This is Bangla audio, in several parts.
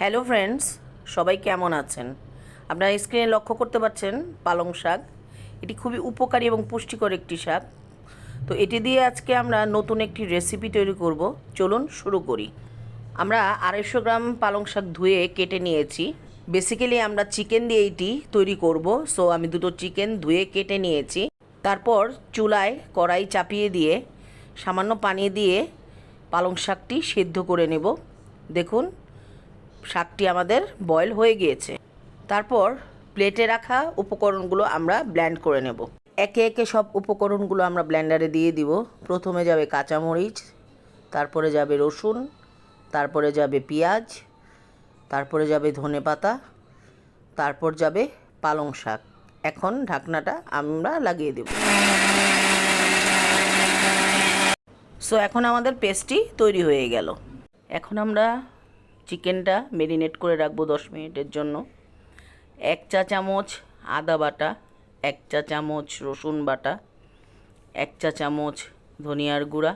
হ্যালো ফ্রেন্ডস, সবাই কেমন আছেন? আপনারা স্ক্রিনে লক্ষ্য করতে পারছেন পালং শাক। এটি খুবই উপকারী এবং পুষ্টিকর একটি শাক। তো এটি দিয়ে আজকে আমরা নতুন একটি রেসিপি তৈরি করব। চলুন শুরু করি। আমরা আড়াইশো গ্রাম পালং শাক ধুয়ে কেটে নিয়েছি। বেসিক্যালি আমরা চিকেন দিয়ে এটি তৈরি করব। সো আমি দুটো চিকেন ধুয়ে কেটে নিয়েছি। তারপর চুলায় কড়াই চাপিয়ে দিয়ে, সামান্য পানি দিয়ে পালং শাকটি সেদ্ধ করে নেব। দেখুন শাকটি আমাদের বয়েল হয়ে গিয়েছে। তারপর প্লেটে রাখা উপকরণগুলো আমরা ব্ল্যান্ড করে নেব। একে একে সব উপকরণগুলো আমরা ব্ল্যান্ডারে দিয়ে দিব। প্রথমে যাবে কাঁচামরিচ, তারপরে যাবে রসুন, তারপরে যাবে পেঁয়াজ, তারপরে যাবে ধনে পাতা, তারপর যাবে পালং শাক। এখন ঢাকনাটা আমরা লাগিয়ে দেব। সো এখন আমাদের পেস্টটি তৈরি হয়ে গেল। এখন আমরা চিকেনটা মেরিনেট করে রাখব দশ মিনিটের জন্য। এক চা চামচ আদা বাটা, এক চা চামচ রসুন বাটা, এক চা চামচ ধনিয়ার গুঁড়া,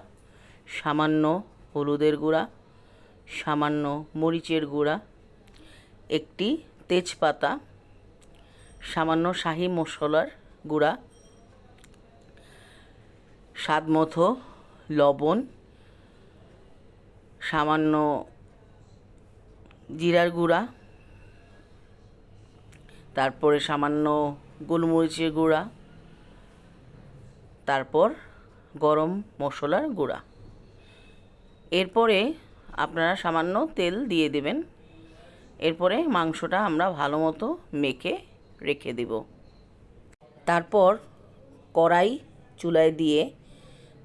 সামান্য হলুদের গুঁড়া, সামান্য মরিচের গুঁড়া, একটি তেজপাতা, সামান্য শাহি মশলার গুঁড়া স্বাদ মতো লবণ, সামান্য জিরার গুঁড়া, তারপরে সামান্য গোলমরিচের গুঁড়া, তারপর গরম মশলার গুঁড়া। এরপরে আপনারা সামান্য তেল দিয়ে দেবেন। এরপরে মাংসটা আমরা ভালো মতো মেখে রেখে দেব। তারপর কড়াই চুলায় দিয়ে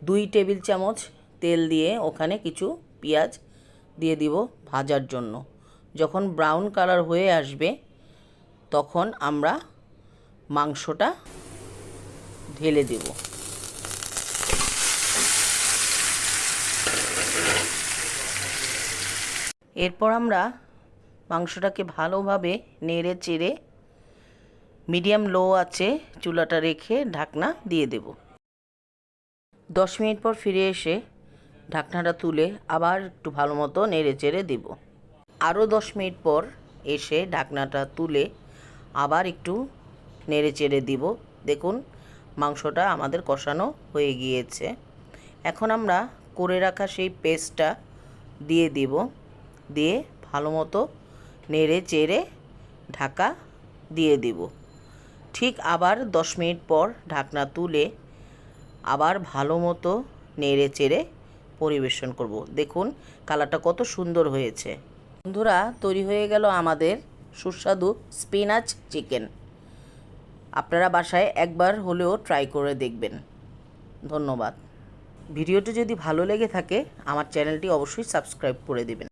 দুই টেবিল চামচ তেল দিয়ে ওখানে কিছু পেঁয়াজ দিয়ে দিব ভাজার জন্য। যখন ব্রাউন কালার হয়ে আসবে, তখন আমরা মাংসটা ঢেলে দেব। এরপর আমরা মাংসটাকে ভালোভাবে নেড়ে চেড়ে মিডিয়াম লো আছে চুলাটা রেখে ঢাকনা দিয়ে দেব। দশ মিনিট পর ফিরে এসে ঢাকনাটা তুলে আবার একটু ভালো মতো নেড়ে চেড়ে দেব। আরও দশ মিনিট পর এসে ঢাকনাটা তুলে আবার একটু নেড়ে চেড়ে দিব। দেখুন, মাংসটা আমাদের কষানো হয়ে গিয়েছে। এখন আমরা করে রাখা সেই পেস্টটা দিয়ে দিব। দিয়ে ভালো মতো নেড়ে চেড়ে ঢাকা দিয়ে দিব। ঠিক আবার দশ মিনিট পর ঢাকনা তুলে আবার ভালো মতো নেড়ে চেড়ে পরিবেশন করব। দেখুন, কালারটা কত সুন্দর হয়েছে। বন্ধুরা, তৈরি হয়ে গেল আমাদের সুস্বাদু স্পিনাচ চিকেন। আপনারা বাসায় একবার হলেও ট্রাই করে দেখবেন। ধন্যবাদ। ভিডিওটি যদি ভালো লেগে থাকে, আমার চ্যানেলটি অবশ্যই সাবস্ক্রাইব করে দেবেন।